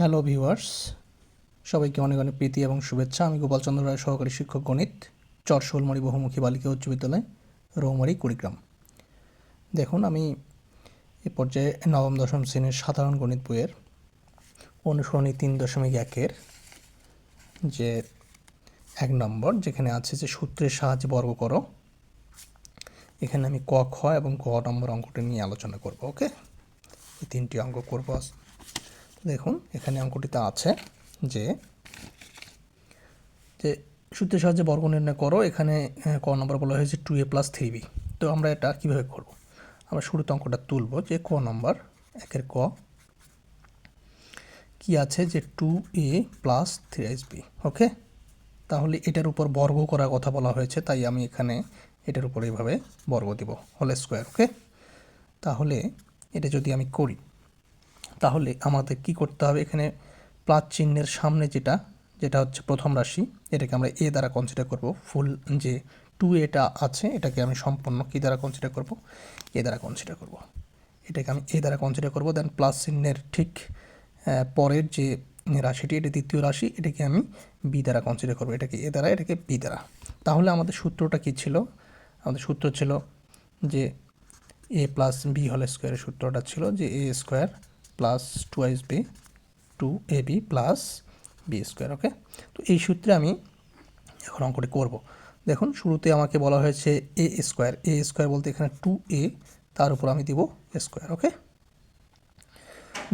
Hello viewers সবাইকে অনেক অনেক প্রীতি এবং শুভেচ্ছা। আমি গোপালচন্দ্র রায়, সহকারী শিক্ষক গণিত চর শোলমারি বহুমুখী বালিকা উচ্চ বিদ্যালয়, রৌমারি, কুড়িগ্রাম। দেখুন, আমি এ পর্যায়ে নবম, দশম শ্রেণির সাধারণ গণিত বইয়ের অনুসরণী তিন দশমিক একের যে এক নম্বর, যেখানে আছে যে সূত্রের সাহায্যে বর্গ করো। এখানে আমি ক, খ এবং গ নম্বর অঙ্কটি নিয়ে আলোচনা করব, ওকে? এই তিনটি অঙ্ক করব। দেখুন, এখানে অঙ্কটিতে আছে যে যে সূত্রের সাহায্যে বর্গ নির্ণয় করো, এখানে ক নম্বর বলা হয়েছে two A plus three B তো আমরা এটা কীভাবে করব? আমরা শুরুতে অঙ্কটা তুলব যে ক নম্বর, একের ক, কি আছে যে two A plus three S B okay তাহলে এটার উপর বর্গ করার কথা বলা হয়েছে, তাই আমি এখানে এটার উপর এইভাবে বর্গ দিব হোল স্কোয়ার ওকে তাহলে এটা যদি আমি করি তাহলে আমাদের কি করতে হবে? এখানে প্লাস চিহ্নের সামনে যেটা যেটা হচ্ছে প্রথম রাশি, এটাকে আমরা এ দ্বারা কনসিডার করব। ফুল যে টু এটা আছে, এটাকে আমি সম্পূর্ণ কি দ্বারা কনসিডার করব? এ দ্বারা কনসিডার করব। এটাকে আমি এ দ্বারা কনসিডার করব দেন প্লাস চিহ্নের ঠিক পরের যে রাশিটি, এটা দ্বিতীয় রাশি, এটাকে আমি বি দ্বারা কনসিডার করব। এটাকে এ দ্বারা, এটাকে বি দ্বারা। তাহলে আমাদের সূত্রটা কি ছিল? আমাদের সূত্র ছিল যে এ প্লাস বি হল স্কোয়ারের সূত্রটা ছিল যে A square plus two ice B two A B plus B square okay তো এই সূত্রে আমি এখন অঙ্কটি করব। দেখুন, শুরুতে আমাকে বলা হয়েছে এ স্কোয়ার এ স্কোয়ার বলতে এখানে টু এ তার উপর আমি দিব স্কোয়ার ওকে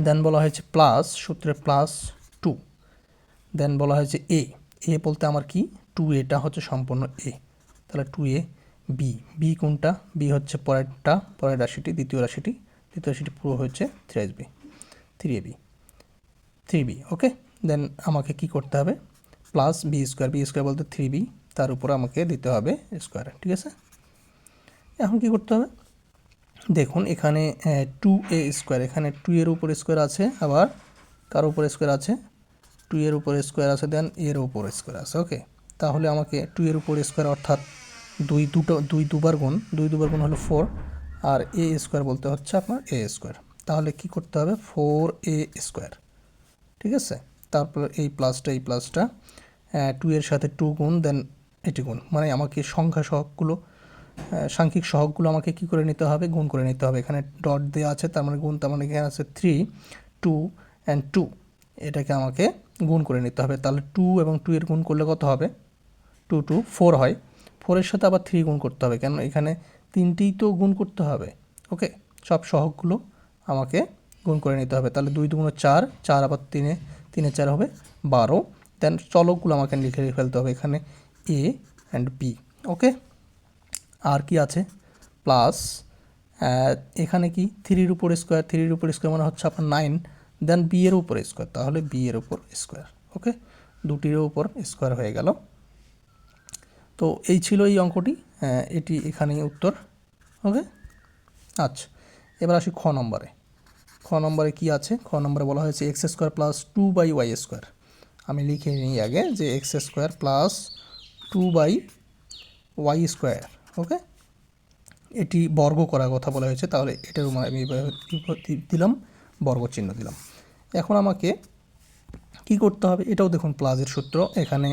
দেন বলা হয়েছে প্লাস সূত্রে প্লাস টু দেন বলা হয়েছে এ এ বলতে আমার কি? টু এটা হচ্ছে সম্পূর্ণ এ তাহলে টু এ বি বি কোনটা? বি হচ্ছে পরেরটা, পরের রাশিটি, দ্বিতীয় রাশিটি। দ্বিতীয় রাশিটি পুরো হচ্ছে three B three A B three B okay? Then আমাকে কি করতে হবে? Plus B square B square বলতে থ্রি বি তার উপর আমাকে দিতে হবে স্কোয়ার ঠিক আছে? এখন কি করতে হবে? দেখুন, এখানে টু এ স্কোয়ার এখানে টু এর উপর স্কোয়ার আছে, আবার কার উপর স্কোয়ার আছে? টু এর উপর স্কোয়ার আছে দেন এর উপর স্কোয়ার আছে, ওকে? তাহলে আমাকে টু এর উপর স্কোয়ার অর্থাৎ দুই দুটো, দুই দুবার গুণ, দুই দুবার গুণ হলো ফোর আর এ স্কোয়ার বলতে হচ্ছে আপনার এ স্কোয়ার তাহলে কি করতে হবে? ফোর এ স্কোয়ার ঠিক আছে? তারপর এই প্লাসটা এই প্লাসটা টু এর সাথে টু গুণ দেন এটি গুণ। মানে আমাকে সংখ্যা সহগগুলো আহ, সাংখ্যিক সহগগুলো আমাকে কি করে নিতে হবে? গুণ করে নিতে হবে। এখানে ডট দেওয়া আছে তার মানে গুণ তার মানে এখানে আছে থ্রি টু অ্যান্ড টু এটাকে আমাকে গুণ করে নিতে হবে। তাহলে টু এবং টু এর গুণ করলে কত হবে? টু টু ফোর হয়। ফোরের সাথে আবার থ্রি গুণ করতে হবে। কেন? এখানে তিনটেই তো গুণ করতে হবে। ওকে সব সহগগুলো আমাকে গুণ করে নিতে হবে। তাহলে দুই দুগুণ চার চার আবার তিনে তিনে চার হবে বারো। দেন চলকগুলো আমাকে লিখে ফেলতে হবে এখানে এ অ্যান্ড বি ওকে আর কি আছে? প্লাস এখানে কি? থ্রির উপর স্কোয়ার থ্রির উপর স্কোয়ার মানে হচ্ছে আপনার নাইন দেন বি এর উপর স্কোয়ার তাহলে বি এর উপর স্কোয়ার ওকে দুটির উপর স্কোয়ার হয়ে গেল। তো এই ছিল এই অঙ্কটি। এটি এখানেই উত্তর ওকে আচ্ছা এবার আসি খ নম্বরে। খ নম্বরে কি আছে? খ নম্বরে বলা হয়েছে X square plus two by Y square আমি লিখে নিই আগে যে X square plus two by Y square okay এটি বর্গ করার কথা বলা হয়েছে, তাহলে এটার আমি দিলাম, বর্গ চিহ্ন দিলাম। এখন আমাকে কি করতে হবে? এটাও দেখুন প্লাসের সূত্র, এখানে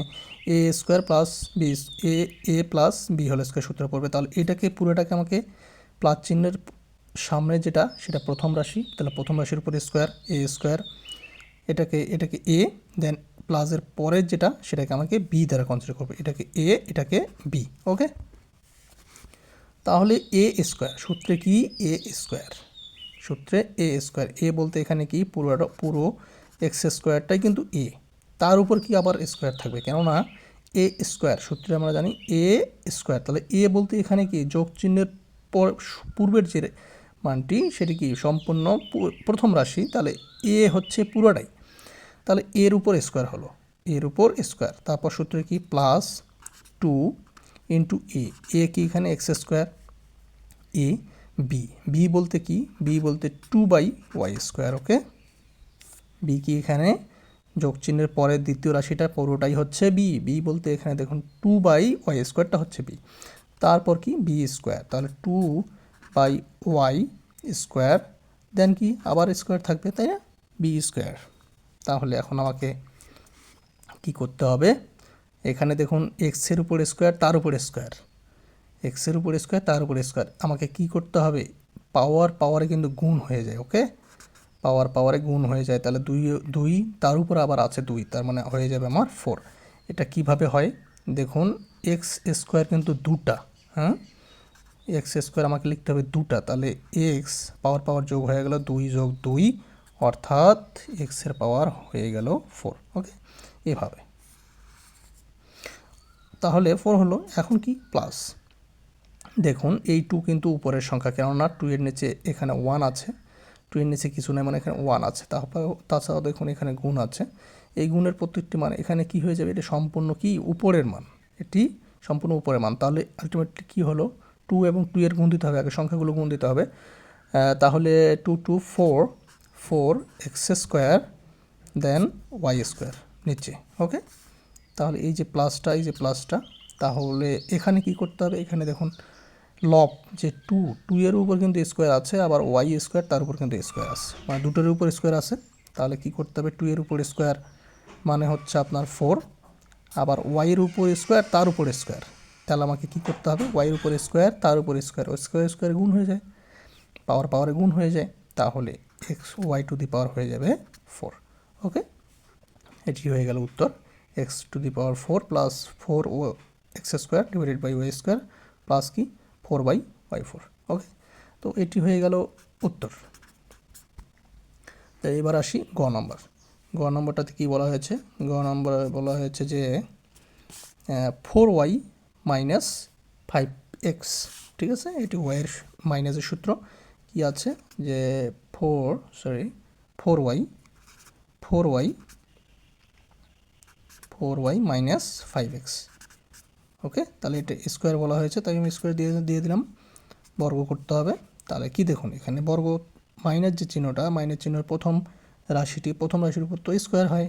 A square plus B A A plus B whole square সূত্র পড়বে। তাহলে এটাকে পুরোটাকে আমাকে প্লাস চিহ্নের সামনে যেটা, সেটা প্রথম রাশি, তাহলে প্রথম রাশির উপরে স্কোয়ার এ স্কোয়ার এটাকে এটাকে এ দেন প্লাসের পরের যেটা, সেটাকে আমাকে বি দ্বারা কনসিডার করবে। এটাকে এ এটাকে বি ওকে তাহলে এ স্কোয়ার সূত্রে কি? এ স্কোয়ার সূত্রে এ স্কোয়ার এ বলতে এখানে কি? পুরোটা পুরো এক্স স্কোয়ারটাই কিন্তু এ তার উপর কি আবার স্কোয়ার থাকবে? কেননা এ স্কোয়ার সূত্রে আমরা জানি এ স্কোয়ার তাহলে এ বলতে এখানে কি? যোগ চিহ্নের পর, পূর্বের যে মানটি সেটি কি সম্পূর্ণ প্রথম রাশি? তাহলে এ হচ্ছে পুরোটাই। তাহলে এর উপর স্কোয়ার হলো। এর উপর স্কোয়ার তারপর সূত্রে কি? Plus two into A A কি এখানে? X square A B B বলতে কি? বি বলতে two by Y square okay B কি এখানে? যোগ চিহ্নের পরের দ্বিতীয় রাশিটা পুরোটাই হচ্ছে বি বি বলতে এখানে দেখুন টু বাই ওয়াই স্কোয়ারটা হচ্ছে বি তারপর কি? বি স্কোয়ার তাহলে two by Y square then কি? আবার স্কোয়ার থাকবে, তাই না? বি স্কোয়ার তাহলে এখন আমাকে কি করতে হবে? এখানে দেখুন এক্সের উপর স্কোয়ার তার উপর স্কোয়ার এক্সের উপর স্কোয়ার তার উপর স্কোয়ার আমাকে কি করতে হবে? পাওয়ার পাওয়ারে কিন্তু গুণ হয়ে যায় ওকে পাওয়ার পাওয়ারে গুণ হয়ে যায়, তাহলে দুই দুই, তার উপর আবার আছে দুই, তার মানে হয়ে যাবে আমার ফোর এটা কীভাবে হয়? দেখুন এক্স স্কোয়ার কিন্তু দুটা হ্যাঁ? এক্স স্কোয়ার আমাকে লিখতে হবে দুটা, তাহলে এক্স পাওয়ার পাওয়ার যোগ হয়ে গেল দুই যোগ দুই, অর্থাৎ এক্সের পাওয়ার হয়ে গেল ফোর, ওকে? এভাবে। তাহলে ফোর হলো এখন কি? প্লাস। দেখুন, এই টু কিন্তু উপরের সংখ্যা, কেননা টু এর নিচে এখানে ওয়ান আছে, টু এর নিচে কিছু নেই মানে এখানে ওয়ান আছে। তারপর তাছাড়াও দেখুন, এখানে গুণ আছে। এই গুণের প্রত্যেকটি মান এখানে কি হয়ে যাবে? এটা সম্পূর্ণ কি? উপরের মান। এটি সম্পূর্ণ উপরের মান। তাহলে আলটিমেটলি কী হলো? টু এবং টু এর গুণ দিতে হবে, আগে সংখ্যাগুলো গুণ দিতে হবে। তাহলে two two four four X square then Y square নিচে ওকে তাহলে এই যে প্লাসটা এই যে প্লাসটা তাহলে এখানে কি করতে হবে? এখানে দেখুন লব যে টু টু এর উপর কিন্তু স্কোয়ার আছে, আবার ওয়াই স্কোয়ার তার উপর কিন্তু স্কোয়ার আছে। মানে দুটোর উপর স্কোয়ার আছে, তাহলে কি করতে হবে? টু এর উপর স্কোয়ার মানে হচ্ছে আপনার ফোর আবার ওয়াইয়ের উপর স্কোয়ার তার উপর স্কোয়ার তাহলে আমাকে কি করতে হবে? ওয়াইয়ের উপর স্কোয়ার তার উপর স্কোয়ার স্কোয়ার স্কোয়ারে গুণ হয়ে যায়। পাওয়ার পাওয়ারে গুণ হয়ে যায়। তাহলে X Y to the power হয়ে যাবে ফোর ওকে এটি হয়ে গেল উত্তর। X to the power four plus four O X square divided by Y square plus কি? Four by Y four okay তো এটি হয়ে গেল উত্তর। তো এবার আসি গ নম্বর গ নম্বরটাতে কী বলা হয়েছে? গ নম্বরে বলা হয়েছে যে four Y minus five X ঠিক আছে? এটি ওয়াইয়ের মাইনাসের সূত্র কি আছে? যে four sorry four Y four Y four Y minus five X okay তাহলে এটা স্কোয়ার বলা হয়েছে, তাই আমি স্কোয়ার দিয়ে দিয়ে দিলাম। বর্গ করতে হবে। তাহলে কি দেখুন, এখানে বর্গ মাইনাস যে চিহ্নটা মাইনাস চিহ্নের প্রথম রাশিটি, প্রথম রাশির উপর তো স্কোয়ার হয়।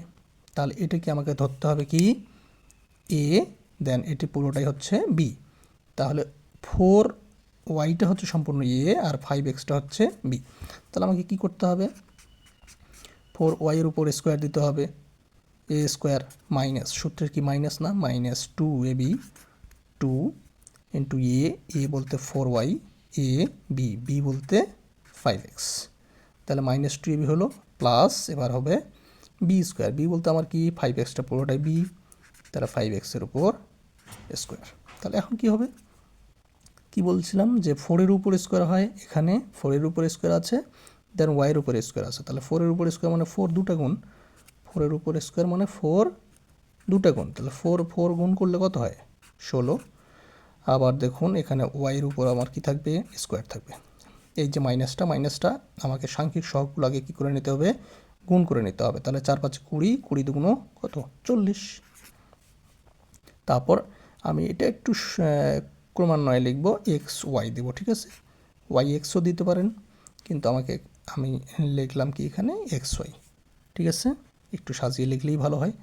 তাহলে এটা কি আমাকে ধরতে হবে কি? এ দেন এটি পুরোটাই হচ্ছে বি তাহলে ফোর ওয়াইটা হচ্ছে সম্পূর্ণ এ আর ফাইভ এক্সটা হচ্ছে বি তাহলে আমাকে কি করতে হবে? ফোর ওয়াইয়ের উপর স্কোয়ার দিতে হবে। এ স্কোয়ার মাইনাস সূত্রের কি মাইনাস না? Minus two A B two into A A বলতে four Y A B B বলতে ফাইভ এক্স তাহলে মাইনাস টু এ বি হলো প্লাস এবার হবে বি স্কোয়ার বি বলতে আমার কি? ফাইভ এক্সটা পুরোটাই বি তাহলে ফাইভ এক্সের উপর স্কোয়ার তাহলে এখন কি হবে? কি বলছিলাম যে ফোরের উপর স্কোয়ার হয়, এখানে ফোরের উপর স্কোয়ার আছে দেন ওয়াইয়ের উপর স্কোয়ার আছে। তাহলে ফোরের উপর স্কোয়ার মানে ফোর দুটা গুণ। ফোরের উপর স্কোয়ার মানে ফোর দুটা গুণ। তাহলে ফোর ফোর গুণ করলে কত হয়? ষোলো। আবার দেখুন, এখানে ওয়াইয়ের উপর আমার কি থাকবে? স্কোয়ার থাকবে। এই যে মাইনাসটা মাইনাসটা আমাকে সাংখ্যিক সহগগুলো আগে কী করে নিতে হবে? গুণ করে নিতে হবে। তাহলে চার পাঁচে কুড়ি কুড়ি দুগুণ কত? চল্লিশ। তারপর আমি এটা একটু ক্রমান্বয়ে লিখব এক্স ওয়াই দেবো, ঠিক আছে? ওয়াই এক্সও দিতে পারেন, কিন্তু আমাকে, আমি লিখলাম কি এখানে? এক্স ওয়াই ঠিক আছে? একটু সাজিয়ে লিখলেই ভালো হয়।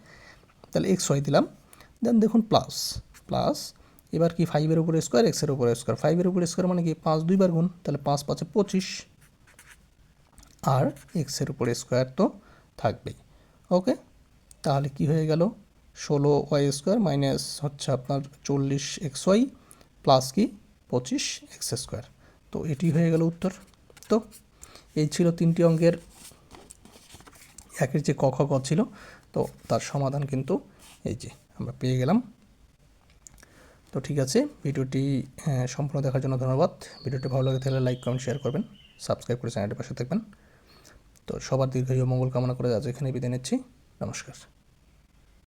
তাহলে এক্স ওয়াই দিলাম দেন দেখুন প্লাস প্লাস এবার কি ফাইভের উপরে স্কোয়ার এক্সের উপরে স্কোয়ার ফাইভের উপরে স্কোয়ার মানে কি? পাঁচ দুইবার গুণ, তাহলে পাঁচ পাঁচে পঁচিশ। আর এক্সের উপরে স্কোয়ার তো থাকবেই ওকে তাহলে কি হয়ে গেল? ষোলো ওয়াই স্কোয়ার মাইনাস হচ্ছে আপনার চল্লিশ এক্স ওয়াই প্লাস কি? পঁচিশ এক্স স্কোয়ার। তো এটি হয়ে গেল উত্তর। তো এই ছিল তিনটি অঙ্কের একের যে ক খ ছিল। তো তার সমাধান কিন্তু এই যে আমরা পেয়ে গেলাম। তো ঠিক আছে, ভিডিওটি সম্পূর্ণ দেখার জন্য ধন্যবাদ। ভিডিওটি ভালো লাগে তাহলে লাইক, কমেন্ট শেয়ার করবেন। সাবস্ক্রাইব করে চ্যানেলটির পাশে থাকবেন। তো সবার দীর্ঘায়ু ও মঙ্গল কামনা করে আজ এখানে বিদায় নিচ্ছি। নমস্কার।